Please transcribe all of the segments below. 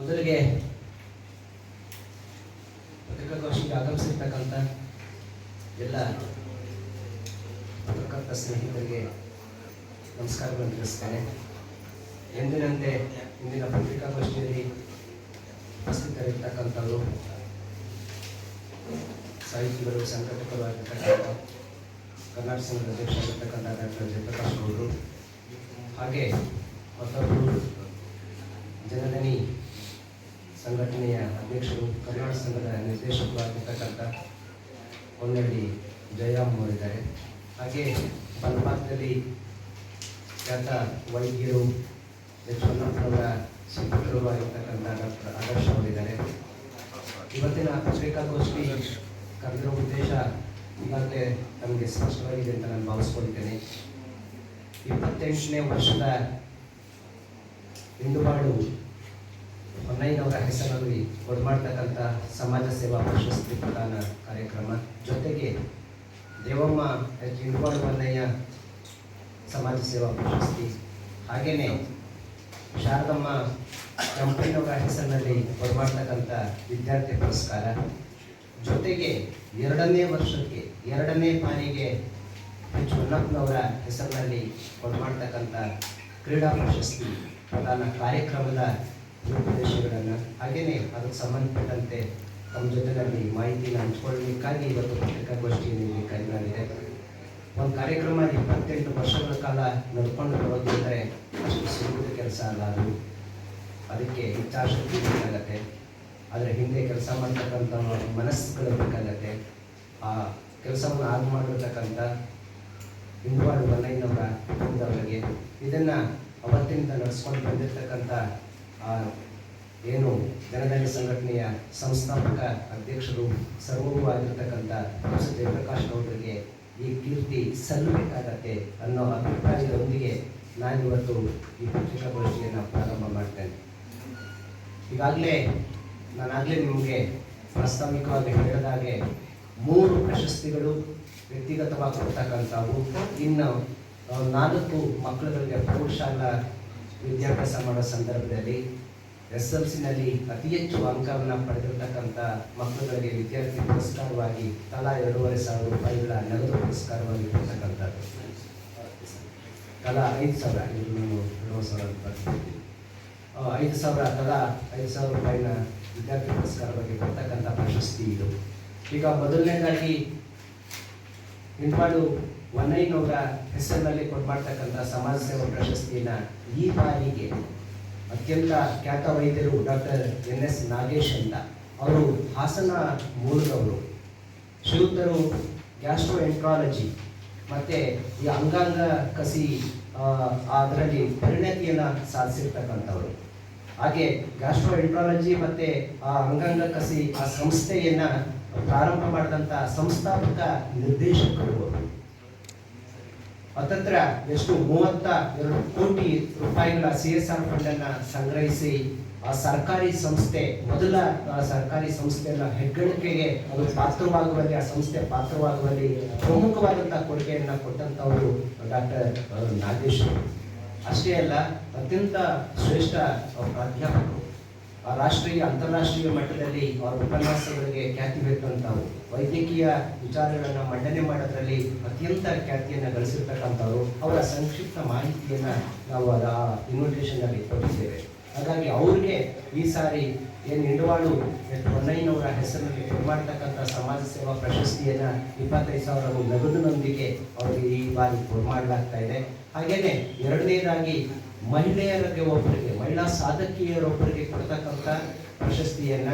ಮೊದಲಿಗೆ ಪತ್ರಿಕಾಗೋಷ್ಠಿಗೆ ಆಗಮಿಸಿರ್ತಕ್ಕಂಥ ಎಲ್ಲ ಪತ್ರಕರ್ತ ಸ್ನೇಹಿತರಿಗೆ ನಮಸ್ಕಾರಗಳನ್ನು ತಿಳಿಸ್ತೇನೆ. ಎಂದಿನಂತೆ ಇಂದಿನ ಪತ್ರಿಕಾಗೋಷ್ಠಿಯಲ್ಲಿ ಉಪಸ್ಥಿತರಿರ್ತಕ್ಕಂಥವರು ಸಾಹಿತಿಗಳು, ಸಂಘಟಕರು ಆಗಿರ್ತಕ್ಕಂಥ ಕರ್ನಾಟಕ ಸಂಘದ ಅಧ್ಯಕ್ಷರಾಗಿರ್ತಕ್ಕಂಥ ಡಾಕ್ಟರ್ ಜಯಪ್ರಕಾಶ್ ಅವರು ಹಾಗೆ ಮತ್ತೊಬ್ಬರು ಜನಧನಿ ಸಂಘಟನೆಯ ಅಧ್ಯಕ್ಷರು ಕರ್ನಾಟಕ ಸಂಘದ ನಿರ್ದೇಶಕರಾಗಿರ್ತಕ್ಕಂಥ ಹೊನ್ನಳ್ಳಿ ಜಯರಾಮ್ ಅವರಿದ್ದಾರೆ. ಹಾಗೆ ಬಲಭಾಗದಲ್ಲಿ ಖ್ಯಾತ ವೈದ್ಯರು ಎಚ್ ಹೊನ್ನಪ್ಪನವರ ಆಗಿರ್ತಕ್ಕಂಥ ಡಾಕ್ಟರ್ ಆದರ್ಶ ಅವರಿದ್ದಾರೆ. ಇವತ್ತಿನ ಪತ್ರಿಕಾಗೋಷ್ಠಿ ಕರೆದಿರೋ ಉದ್ದೇಶ ಈಗಾಗಲೇ ನಮಗೆ ಸ್ಪಷ್ಟವಾಗಿದೆ ಅಂತ ನಾನು ಭಾವಿಸ್ಕೊಂಡಿದ್ದೇನೆ ಇಪ್ಪತ್ತೆಂಟನೇ ವರ್ಷದ ಇಂದುವಾಡು ಹೊನ್ನಯ್ಯನವರ ಹೆಸರಲ್ಲಿ ಕೊಡ್ಮಾಡ್ತಕ್ಕಂಥ ಸಮಾಜ ಸೇವಾ ಪ್ರಶಸ್ತಿ ಪ್ರದಾನ ಕಾರ್ಯಕ್ರಮ. ಜೊತೆಗೆ ದೇವಮ್ಮ ಎಚ್ ಹೊನ್ನಯ್ಯ ಸಮಾಜ ಸೇವಾ ಪ್ರಶಸ್ತಿ. ಹಾಗೆಯೇ ಶಾರದಮ್ಮ ಕಂಪನಿಯವರ ಹೆಸರಿನಲ್ಲಿ ಕೊಡ್ಮಾಡ್ತಕ್ಕಂಥ ವಿದ್ಯಾರ್ಥಿ ಪುರಸ್ಕಾರ. ಜೊತೆಗೆ ಎರಡನೇ ವರ್ಷಕ್ಕೆ, ಎರಡನೇ ಪಾಲಿಗೆ ಎಚ್ ಹೊನ್ನಪ್ಪನವರ ಹೆಸರಿನಲ್ಲಿ ಕೊಡ್ಮಾಡ್ತಕ್ಕಂಥ ಕ್ರೀಡಾ ಪ್ರಶಸ್ತಿ ಪ್ರದಾನ ಕಾರ್ಯಕ್ರಮದ ರೂಪುರೇಷೆಗಳನ್ನು ಹಾಗೆಯೇ ಅದಕ್ಕೆ ಸಂಬಂಧಪಟ್ಟಂತೆ ತಮ್ಮ ಜೊತೆಯಲ್ಲಿ ಮಾಹಿತಿನ ಹಂಚ್ಕೊಳ್ಳಲಿಕ್ಕಾಗಿ ಇವತ್ತು ಪತ್ರಿಕಾಗೋಷ್ಠಿಯನ್ನು ಇಲ್ಲಿ ಕರೆಯಲಾಗಿದೆ. ಒಂದು ಕಾರ್ಯಕ್ರಮ ಇಪ್ಪತ್ತೆಂಟು ವರ್ಷಗಳ ಕಾಲ ನಡ್ಕೊಂಡು ಬರೋದು ಅಂದರೆ ಅಷ್ಟು ಸಿಗುವುದ ಕೆಲಸ ಅಲ್ಲ ಅದು. ಅದಕ್ಕೆ ಇಚ್ಛಾಶಕ್ತಿ ಬೇಕಾಗತ್ತೆ. ಅದರ ಹಿಂದೆ ಕೆಲಸ ಮಾಡ್ತಕ್ಕಂಥ ಮನಸ್ಸುಗಳು ಬೇಕಾಗತ್ತೆ. ಆ ಕೆಲಸವನ್ನು ಆಗ ಮಾಡಿರ್ತಕ್ಕಂಥ ಹಿಂದುವಾಡು ಬಲ್ಲಯ್ಯನವರ ಕುಟುಂಬದವರಿಗೆ ಇದನ್ನು ಅವತ್ತಿನಿಂದ ನಡೆಸ್ಕೊಂಡು ಬಂದಿರತಕ್ಕಂಥ ಏನು ಜನಧನಿ ಸಂಘಟನೆಯ ಸಂಸ್ಥಾಪಕ ಅಧ್ಯಕ್ಷರು ಸರ್ವೂ ಆಗಿರ್ತಕ್ಕಂಥ ಜಯಪ್ರಕಾಶ್ ಅವರಿಗೆ ಈ ಕೀರ್ತಿ ಸಲ್ಲಬೇಕಾಗತ್ತೆ ಅನ್ನೋ ಅಭಿಪ್ರಾಯದೊಂದಿಗೆ ನಾನಿವತ್ತು ಈ ಪತ್ರಿಕಾಗೋಷ್ಠಿಯನ್ನು ಪ್ರಾರಂಭ ಮಾಡ್ತೇನೆ. ಈಗಾಗಲೇ ನಾನಾಗಲೇ ನಿಮಗೆ ಪ್ರಾಸ್ತಾವಿಕವಾಗಿ ಹೇಳಿದಾಗೆ ಮೂರು ಪ್ರಶಸ್ತಿಗಳು ವ್ಯಕ್ತಿಗತವಾಗಿ ಕೊಡ್ತಕ್ಕಂಥವು ಇನ್ನು ನಾಲ್ಕು ಮಕ್ಕಳುಗಳಿಗೆ ಪ್ರೌಢಶಾಲಾ ವಿದ್ಯಾಭ್ಯಾಸ ಮಾಡೋ ಸಂದರ್ಭದಲ್ಲಿ ಎಸ್ ಎಲ್ ಸಿನಲ್ಲಿ ಅತಿ ಹೆಚ್ಚು ಅಂಕವನ್ನು ಪಡೆದಿರ್ತಕ್ಕಂಥ ಮಕ್ಕಳುಗಳಿಗೆ ವಿದ್ಯಾರ್ಥಿ ಪುರಸ್ಕಾರವಾಗಿ ತಲಾ ಎರಡೂವರೆ ಸಾವಿರ ರೂಪಾಯಿಗಳ ನಗದು ಪುರಸ್ಕಾರವಾಗಿ ಕೊಡ್ತಕ್ಕಂಥದ್ದು ತಲಾ ಐದು ಸಾವಿರ ಏಳು ಸಾವಿರ ಐದು ಸಾವಿರ, ತಲಾ ಐದು ಸಾವಿರ ರೂಪಾಯಿನ ವಿದ್ಯಾರ್ಥಿ ಪುರಸ್ಕಾರವಾಗಿ ಕೊಡ್ತಕ್ಕಂಥ ಪ್ರಶಸ್ತಿ ಇದು. ಈಗ ಮೊದಲನೇದಾಗಿ ಇಂಪಾಡು ವನ್ನಯ್ಯನವರ ಹೆಸರಿನಲ್ಲಿ ಕೊಡ್ಮಾಡ್ತಕ್ಕಂಥ ಸಮಾಜ ಸೇವಾ ಪ್ರಶಸ್ತಿಯನ್ನ ಈ ಬಾರಿಗೆ ಅತ್ಯಂತ ಖ್ಯಾತ ವೈದ್ಯರು ಡಾಕ್ಟರ್ ಎನ್ ಎಸ್ ನಾಗೇಶ್ ಅಂತ. ಅವರು ಹಾಸನ ಮೂಲದವರು. ಶ್ರೀಯುತರು ಗ್ಯಾಸ್ಟ್ರೋ ಎಂಟ್ರಾಲಜಿ ಮತ್ತು ಈ ಅಂಗಾಂಗ ಕಸಿ ಅದರಲ್ಲಿ ಪರಿಣತಿಯನ್ನು ಸಾಧಿಸಿರ್ತಕ್ಕಂಥವ್ರು. ಹಾಗೆ ಗ್ಯಾಸ್ಟ್ರೋ ಎಂಟ್ರಾಲಜಿ ಮತ್ತು ಆ ಅಂಗಾಂಗ ಕಸಿ ಆ ಸಂಸ್ಥೆಯನ್ನು ಪ್ರಾರಂಭ ಮಾಡಿದಂಥ ಸಂಸ್ಥಾಪಕ ನಿರ್ದೇಶಕರು ಅವರು ಹತ್ತತ್ರ ಎಷ್ಟು ಮೂವತ್ತ ಎರಡು ಕೋಟಿ ರೂಪಾಯಿಗಳ ಸಿ ಎಸ್ ಆರ್ ಫಂಡ್ ಸಂಗ್ರಹಿಸಿ ಆ ಸರ್ಕಾರಿ ಸಂಸ್ಥೆ, ಮೊದಲ ಸರ್ಕಾರಿ ಸಂಸ್ಥೆಯ ಹೆಗ್ಗಳಿಕೆಗೆ ಅದು ಪಾತ್ರವಾಗುವಲ್ಲಿ, ಆ ಸಂಸ್ಥೆ ಪಾತ್ರವಾಗುವಲ್ಲಿ ಪ್ರಮುಖವಾದಂತಹ ಕೊಡುಗೆಯನ್ನ ಕೊಟ್ಟಂತವರು ಡಾಕ್ಟರ್ ನಾಗೇಶ್ ಅವರು. ಅಷ್ಟೇ ಅಲ್ಲ, ಅತ್ಯಂತ ಶ್ರೇಷ್ಠ ಪ್ರಾಧ್ಯಾಪಕರು ರಾಷ್ಟ್ರೀಯ, ಅಂತಾರಾಷ್ಟ್ರೀಯ ಮಟ್ಟದಲ್ಲಿ ಅವರ ಉಪನ್ಯಾಸಗಳಿಗೆ ಖ್ಯಾತಿ ಬೇಕಂತವು ವೈದ್ಯಕೀಯ ವಿಚಾರಗಳನ್ನು ಮಂಡನೆ ಮಾಡೋದ್ರಲ್ಲಿ ಅತ್ಯಂತ ಖ್ಯಾತಿಯನ್ನು ಗಳಿಸಿರ್ತಕ್ಕಂಥವ್ರು, ಅವರ ಸಂಕ್ಷಿಪ್ತ ಮಾಹಿತಿಯನ್ನು ನಾವು ಆ ಇನ್ವಿಟೇಷನ್ ಅಲ್ಲಿ ಕೊಟ್ಟಿದ್ದೇವೆ. ಹಾಗಾಗಿ ಅವ್ರಿಗೆ ಈ ಸಾರಿ ಏನು ಇಂಡವಾಳು ಹೊನ್ನಯ್ಯನವರ ಹೆಸರಿನಲ್ಲಿ ಕೊಡ್ಮಾಡ್ತಕ್ಕಂಥ ಸಮಾಜ ಸೇವಾ ಪ್ರಶಸ್ತಿಯನ್ನು ಇಪ್ಪತ್ತೈದು ಸಾವಿರ ನಗದಿನೊಂದಿಗೆ ಅವರಿಗೆ ಈ ಬಾರಿ ಕೊಡ್ಮಾಡಲಾಗ್ತಾ ಇದೆ. ಹಾಗೆಯೇ ಎರಡನೇದಾಗಿ ಮಹಿಳೆಯರಿಗೆ ಒಬ್ಬರಿಗೆ, ಮಹಿಳಾ ಸಾಧಕಿಯರೊಬ್ಬರಿಗೆ ಕೊಡ್ತಕ್ಕಂಥ ಪ್ರಶಸ್ತಿಯನ್ನ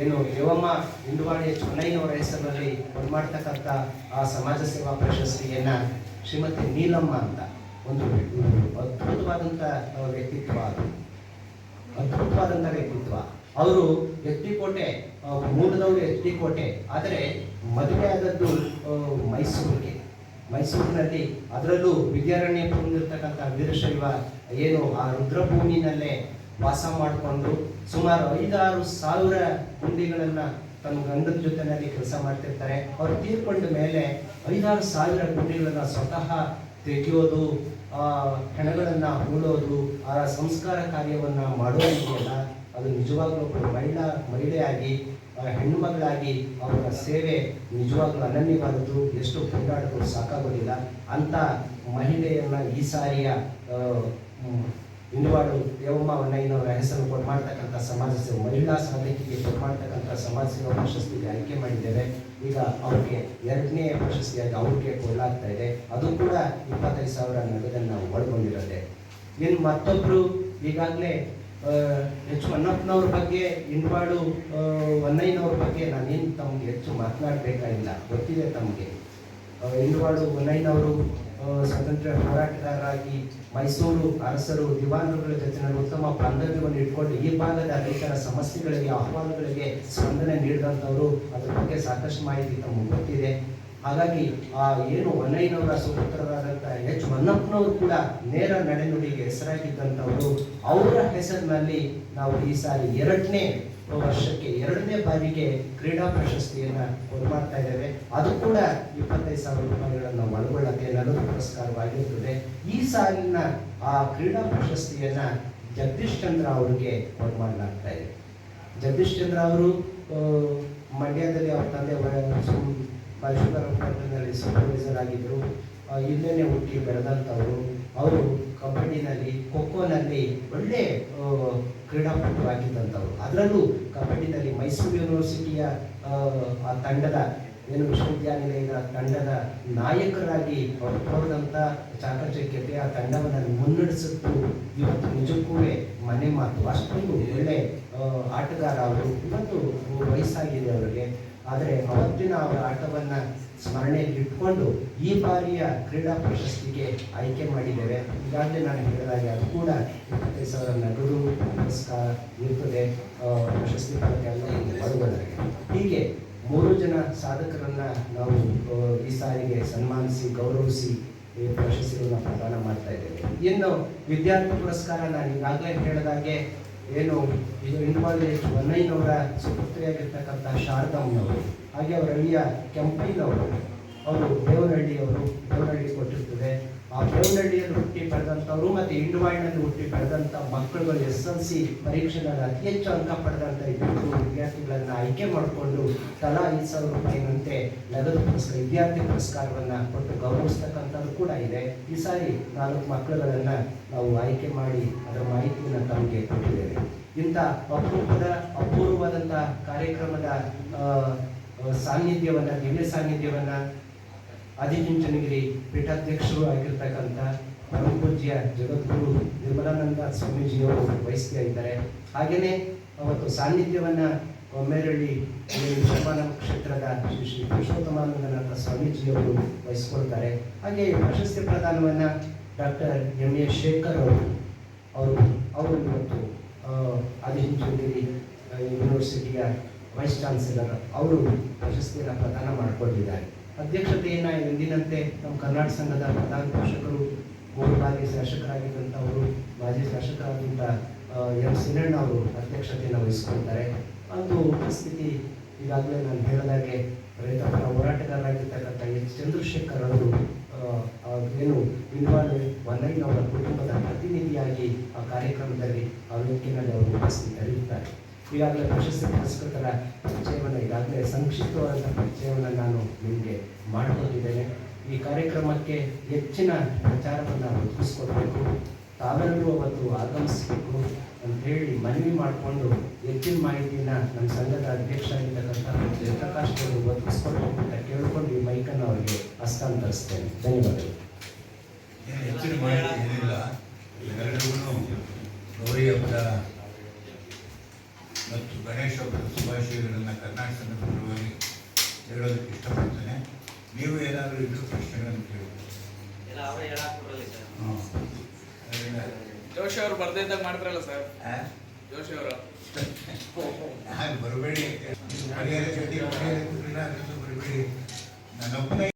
ಏನು ದೇವಮ್ಮ ಇಂಡುವಾಡಿ ಚೆನ್ನೈನವರ ಹೆಸರಿನಲ್ಲಿ ಬರ್ಮಾಡ್ತಕ್ಕಂಥ ಆ ಸಮಾಜ ಸೇವಾ ಪ್ರಶಸ್ತಿಯನ್ನ ಶ್ರೀಮತಿ ನೀಲಮ್ಮ ಅಂತ ಒಂದು ಅದ್ಭುತವಾದಂಥ ವ್ಯಕ್ತಿತ್ವ ಅದು. ಅದ್ಭುತವಾದಂಥ ವ್ಯಕ್ತಿತ್ವ. ಅವರು ಎತ್ತಿಕೋಟೆ ಕೋಟೆ ಮೂಲದವರು ಎತ್ತಿಕೋಟೆ ಆದರೆ ಮದುವೆ ಆದದ್ದು ಮೈಸೂರಿಗೆ. ಮೈಸೂರಿನಲ್ಲಿ ಅದರಲ್ಲೂ ವಿದ್ಯಾರಣ್ಯ ಹೊಂದಿರತಕ್ಕಂಥ ವೀರಶೈವ, ಏನು ಆ ರುದ್ರಭೂಮಿನಲ್ಲೇ ವಾಸ ಮಾಡಿಕೊಂಡು ಸುಮಾರು ಐದಾರು ಸಾವಿರ ಗುಂಡಿಗಳನ್ನು ತಮ್ಮ ಗಂಡನ ಜೊತೆನಲ್ಲಿ ಕೆಲಸ ಮಾಡ್ತಿರ್ತಾರೆ. ಅವ್ರು ತೀರ್ಕೊಂಡ ಮೇಲೆ ಐದಾರು ಸಾವಿರ ಗುಂಡಿಗಳನ್ನು ಸ್ವತಃ ತೆಗೆಯೋದು, ಆ, ಹೆಣಗಳನ್ನು ಹೂಳೋದು, ಆ ಸಂಸ್ಕಾರ ಕಾರ್ಯವನ್ನು ಮಾಡೋದಿದೆಯಲ್ಲ ಅದು ನಿಜ ನಿಜವಾಗ್ಲೂ ಒಬ್ಬ ಮಹಿಳಾ, ಮಹಿಳೆಯಾಗಿ ಹೆಣ್ಣು ಹೆಣ್ಣುಮಗಳಾಗಿ ಅವರ ಸೇವೆ ನಿಜವಾಗ್ಲೂ ಅನನ್ಯವಾದದ್ದು. ಎಷ್ಟು ಕೊಂಡಾಡಿದ್ರು ಸಾಕಾಗೋದಿಲ್ಲ. ಅಂತ ಮಹಿಳೆಯನ್ನ ಈ ಸಾರಿಯ ಇಂದುವಾಡು ದೇವಮ್ಮ ಹೊನ್ನಯ್ಯನವರ ಹೆಸರು ಕೊಡ್ಮಾಡ್ತಕ್ಕಂಥ ಸಮಾಜ ಸೇವೆ ಮಹಿಳಾ ಸಾಧಕಿಗೆ ಕೊಡ್ಮಾಡ್ತಕ್ಕಂಥ ಸಮಾಜ ಸೇವಾ ಪ್ರಶಸ್ತಿಗೆ ಆಯ್ಕೆ ಮಾಡಿದ್ದೇವೆ. ಈಗ ಅವ್ರಿಗೆ ಎರಡನೇ ಪ್ರಶಸ್ತಿಯಾಗಿ ಅವ್ರಿಗೆ ಕೊಡಲಾಗ್ತಾ ಇದೆ. ಅದು ಕೂಡ ಇಪ್ಪತ್ತೈದು ಸಾವಿರ ನಗದನ್ನು ಒಳಗೊಂಡಿರುತ್ತೆ. ಇನ್ನು ಮತ್ತೊಬ್ಬರು ಈಗಾಗಲೇ ಎಚ್ ಹೊನ್ನಪ್ಪನವ್ರ ಬಗ್ಗೆ ಇಂಡ್ವಾಡು ಹೊನ್ನಯ್ಯನವ್ರ ಬಗ್ಗೆ ನಾನೇನು ತಮಗೆ ಹೆಚ್ಚು ಮಾತನಾಡಬೇಕಾಗಿಲ್ಲ. ಗೊತ್ತಿದೆ ತಮಗೆ. ಇಂಡ್ವಾಡು ಹೊನ್ನಯ್ಯನವರು ಸ್ವಾತಂತ್ರ್ಯ ಹೋರಾಟಗಾರರಾಗಿ ಮೈಸೂರು ಅರಸರು, ದಿವಾನರುಗಳ ಜೊತೆ ಉತ್ತಮ ಬಾಂಧವ್ಯವನ್ನು ಇಟ್ಕೊಂಡು ಈ ಭಾಗದ ರೈತರ ಸಮಸ್ಯೆಗಳಿಗೆ, ಆಹ್ವಾನಗಳಿಗೆ ಸ್ಪಂದನೆ ನೀಡಿದಂಥವರು ಅದರ ಬಗ್ಗೆ ಸಾಕಷ್ಟು ಮಾಹಿತಿ ತಮಗೆ ಗೊತ್ತಿದೆ. ಹಾಗಾಗಿ ಆ, ಏನು ಒನ್ನೈನವರ ಸುಪುತ್ರರಾದಂಥ ಎಚ್ ಮನ್ನಪ್ಪನವರು ಕೂಡ ನೇರ ನಡೆನುಡಿಗೆ ಹೆಸರಾಗಿದ್ದಂಥವರು, ಅವರ ಹೆಸರಿನಲ್ಲಿ ನಾವು ಈ ಸಾರಿ ಎರಡನೇ ವರ್ಷಕ್ಕೆ, ಎರಡನೇ ಬಾರಿಗೆ ಕ್ರೀಡಾ ಪ್ರಶಸ್ತಿಯನ್ನ ಕೊಡ್ಮಾಡ್ತಾ ಇದ್ದೇವೆ. ಅದು ಕೂಡ ಇಪ್ಪತ್ತೈದು ಸಾವಿರ ರೂಪಾಯಿಗಳನ್ನು ಒಳಗೊಳ್ಳದೆ ನಗದು ಪುರಸ್ಕಾರವಾಗಿರುತ್ತದೆ ಈ ಸಾಲಿನ ಆ ಕ್ರೀಡಾ ಪ್ರಶಸ್ತಿಯನ್ನ ಜಗದೀಶ್ ಚಂದ್ರ ಅವರಿಗೆ ಕೊಡ್ಮಾಡಲಾಗ್ತಾ ಇದೆ. ಜಗದೀಶ್ ಚಂದ್ರ ಅವರು ಮಂಡ್ಯದಲ್ಲಿ ಅವ್ರ ತಂದೆ ಶುಗರ್ ಫ್ಯಾಕ್ಟರಿನಲ್ಲಿ ಸೂಪರ್ವೈಸರ್ ಆಗಿದ್ದರು. ಇಲ್ಲೇನೆ ಹುಟ್ಟಿ ಬೆಳೆದಂಥವರು. ಅವರು ಕಬಡ್ಡಿನಲ್ಲಿ ಖೋಖೋನಲ್ಲಿ ಒಳ್ಳೆ ಕ್ರೀಡಾಪಟುವಾಗಿದ್ದಂಥವ್ರು. ಅದರಲ್ಲೂ ಕಬಡ್ಡಿನಲ್ಲಿ ಮೈಸೂರು ಯೂನಿವರ್ಸಿಟಿಯ ಆ, ತಂಡದ ಏನು ವಿಶ್ವವಿದ್ಯಾನಿಲಯದ ತಂಡದ ನಾಯಕರಾಗಿ ಅವರು ತೋರಿದಂಥ ಚಾಕಚಕ್ಯತೆ ಆ ತಂಡವನ್ನು ಮುನ್ನಡೆಸಿದ್ದು ಇವತ್ತು ನಿಜಕ್ಕೂ ಮನೆ ಮಾತು. ಅಷ್ಟೊಂದು ಒಳ್ಳೆ ಆಟಗಾರ ಅವರು. ಇವತ್ತು ವಯಸ್ಸಾಗಿದೆ ಅವರಿಗೆ. ಆದರೆ ಅವತ್ತಿನ ಅವರ ಆಟವನ್ನು ಸ್ಮರಣೆಯಲ್ಲಿ ಇಟ್ಕೊಂಡು ಈ ಬಾರಿಯ ಕ್ರೀಡಾ ಪ್ರಶಸ್ತಿಗೆ ಆಯ್ಕೆ ಮಾಡಿದ್ದೇವೆ. ಈಗಾಗಲೇ ನಾನು ಹೇಳಿದಾಗೆ ಅದು ಕೂಡ ಇಪ್ಪತ್ತೈದು ಸಾವಿರ ನಗದು ಪುರಸ್ಕಾರ ಇರ್ತದೆ. ಪ್ರಶಸ್ತಿ ಒಳಗೊಂಡರೆ ಹೀಗೆ ಮೂರು ಜನ ಸಾಧಕರನ್ನು ನಾವು ಈ ಸಾರಿಗೆ ಸನ್ಮಾನಿಸಿ, ಗೌರವಿಸಿ ಈ ಪ್ರಶಸ್ತಿಗಳನ್ನ ಪ್ರದಾನ ಮಾಡ್ತಾ ಇದ್ದೇವೆ. ಇನ್ನು ವಿದ್ಯಾರ್ಥಿ ಪುರಸ್ಕಾರ ನಾನು ಈಗಾಗಲೇ ಹೇಳಿದಾಗೆ ಏನು ಇದು ಇಂಪಾಲ್ ಹೊನ್ನಯ್ಯನವರ ಸುಪುತ್ರಿಯಾಗಿರ್ತಕ್ಕಂಥ ಶಾರದಮ್ಮನವರು ಹಾಗೆ ಅವರ ಅಳಿಯ ಕೆಂಪಯ್ಯನವರು ಅವರು ದೇವನಹಳ್ಳಿಯವರು ದೇವನಹಳ್ಳಿ ಕೊಟ್ಟಿರ್ತದೆ. ಆ ದೇವನಹಳ್ಳಿಯಲ್ಲಿ ಹುಟ್ಟಿ ಪಡೆದಂಥವ್ರು ಮತ್ತು ಇಂಡುವಾಯಿನಲ್ಲಿ ಹುಟ್ಟಿ ಪಡೆದಂಥ ಮಕ್ಕಳುಗಳು ಎಸ್ ಎಲ್ ಸಿ ಪರೀಕ್ಷೆಗಳಲ್ಲಿ ಅತಿ ಹೆಚ್ಚು ಅಂಕ ಪಡೆದಂಥ ಇಬ್ಬರು ವಿದ್ಯಾರ್ಥಿಗಳನ್ನು ಆಯ್ಕೆ ಮಾಡಿಕೊಂಡು ತಲಾ ಐದು ಸಾವಿರ ರೂಪಾಯಿನಂತೆ ನಗದು ಪುರಸ್ಕಾರ ವಿದ್ಯಾರ್ಥಿ ಪುರಸ್ಕಾರವನ್ನು ಕೊಟ್ಟು ಗೌರವಿಸ್ತಕ್ಕಂಥದ್ದು ಕೂಡ ಇದೆ. ಈ ಸಾರಿ ನಾಲ್ಕು ಮಕ್ಕಳುಗಳನ್ನು ನಾವು ಆಯ್ಕೆ ಮಾಡಿ ಅದರ ಮಾಹಿತಿಯನ್ನು ತಮಗೆ ಕೊಟ್ಟಿದ್ದೇವೆ. ಇಂಥ ಅಪರೂಪದ, ಅಪೂರ್ವವಾದಂಥ ಕಾರ್ಯಕ್ರಮದ ಸಾನ್ನಿಧ್ಯವನ್ನು, ದಿವ್ಯ ಸಾನ್ನಿಧ್ಯವನ್ನ ಆದಿಚುಂಚನಗಿರಿ ಪೀಠಾಧ್ಯಕ್ಷರು ಆಗಿರ್ತಕ್ಕಂಥ ಪರಮ ಪೂಜ್ಯ ಜಗದ್ಗುರು ನಿರ್ಮಲಾನಂದ ಸ್ವಾಮೀಜಿಯವರು ವಹಿಸ್ತಾ ಇದ್ದಾರೆ ಹಾಗೆಯೇ ಅವತ್ತು ಸಾನ್ನಿಧ್ಯವನ್ನ ಒಮ್ಮೆರಳ್ಳಿ ನಿರ್ಮಾಣ ಕ್ಷೇತ್ರದ ಶ್ರೀ ಶ್ರೀ ಪುರುಷೋತ್ತಮಾನಂದನಾಥ ಸ್ವಾಮೀಜಿಯವರು ವಹಿಸ್ಕೊಳ್ತಾರೆ. ಹಾಗೆ ಪ್ರಶಸ್ತಿ ಪ್ರದಾನವನ್ನ ಡಾಕ್ಟರ್ ಎಂ ಎ ಶೇಖರ್ ಅವರು ಅವರು ಅವರು ಇವತ್ತು ಆದಿಚುಂಚನಗಿರಿ ಯೂನಿವರ್ಸಿಟಿಯ ವೈಸ್ ಚಾನ್ಸಲರ್ ಅವರು ಪ್ರಶಸ್ತಿಯನ್ನು ಪ್ರದಾನ ಮಾಡಿಕೊಂಡಿದ್ದಾರೆ. ಅಧ್ಯಕ್ಷತೆಯನ್ನ ಎಂದಿನಂತೆ ನಮ್ಮ ಕರ್ನಾಟಕ ಸಂಘದ ಪ್ರಧಾನ ಪೋಷಕರು ಬಾರಿ ಶಾಸಕರಾಗಿದ್ದಂಥವರು ಮಾಜಿ ಶಾಸಕರಾದಂಥ ಆ, ಎಂ ಸಿನಣ್ಣ ಅವರು ಅಧ್ಯಕ್ಷತೆಯನ್ನು ವಹಿಸ್ಕೊಳ್ತಾರೆ ಒಂದು ಉಪಸ್ಥಿತಿ ಈಗಾಗಲೇ ನಾನು ಹೇಳಿದಾಗೆ ರೈತಪರ ಹೋರಾಟಗಾರರಾಗಿರ್ತಕ್ಕಂಥ ಎಚ್ ಚಂದ್ರಶೇಖರ್ ಅವರು ಏನು ಇನ್ವಾಲ್ವ್ ವನ್ನಯ್ಯನವರ ಕುಟುಂಬದ ಪ್ರತಿನಿಧಿಯಾಗಿ ಆ ಕಾರ್ಯಕ್ರಮದಲ್ಲಿ ಆ ವೇದಿಕೆಯಲ್ಲಿ ಅವರು ಉಪಸ್ಥಿತರಿರ್ತಾರೆ ಈಗಾಗಲೇ ಪ್ರಶಸ್ತಿ ಪುರಸ್ಕೃತರ ಪರಿಚಯವನ್ನು ಈಗಾಗಲೇ ಸಂಕ್ಷಿಪ್ತವಾದಂಥ ಪರಿಚಯವನ್ನು ನಾನು ನಿಮಗೆ ಮಾಡಿಕೊಟ್ಟಿದ್ದೇನೆ. ಈ ಕಾರ್ಯಕ್ರಮಕ್ಕೆ ಹೆಚ್ಚಿನ ಪ್ರಚಾರವನ್ನು ಒದಗಿಸ್ಕೊಡ್ಬೇಕು, ತಾವೆಲ್ಲರೂ ಅವತ್ತು ಆಗಮಿಸಬೇಕು ಅಂತ ಹೇಳಿ ಮನವಿ ಮಾಡಿಕೊಂಡು ಹೆಚ್ಚಿನ ಮಾಹಿತಿಯನ್ನು ನಮ್ಮ ಸಂಘದ ಅಧ್ಯಕ್ಷರಾಗಿರ್ತಕ್ಕಂಥ ಜಯಪ್ರಕಾಶ್ ಅವರು ಒದಗಿಸ್ಕೊಡ್ಬೇಕು ಅಂತ ಕೇಳಿಕೊಂಡು ಈ ಮೈಕನ್ನು ಅವರಿಗೆ ಹಸ್ತಾಂತರಿಸ್ತೇನೆ. ಧನ್ಯವಾದಗಳು. ಹೆಚ್ಚಿನ ಮಾಹಿತಿ ಏನಿಲ್ಲ. ಎಲ್ಲರಿಗೂ ಗೌರಿ ಹಬ್ಬದ ಗಣೇಶ ಹಬ್ಬದ ಶುಭಾಶಯಗಳನ್ನು ಕರ್ನಾಟಕ ಸಂಘದ ಪರವಾಗಿ ಹೇಳೋದಕ್ಕೆ ಇಷ್ಟಪಡ್ತೇನೆ ನೀವು ಏನಾದರೂ ಇದ್ರು ಪ್ರಶ್ನೆಗಳನ್ನು ಕೇಳಿ ಅವರೇ ಜೋಶಿ ಅವರು ಬರ್ದಿದ್ದಾಗ ಮಾಡ್ತಾರಲ್ಲ ಸರ್? ಜೋಶಿ ಅವರು ಹಾಗೆ ಬರಬೇಡಿ ಬರಬೇಡಿ ನನ್ನೊಬ್ಬನೇ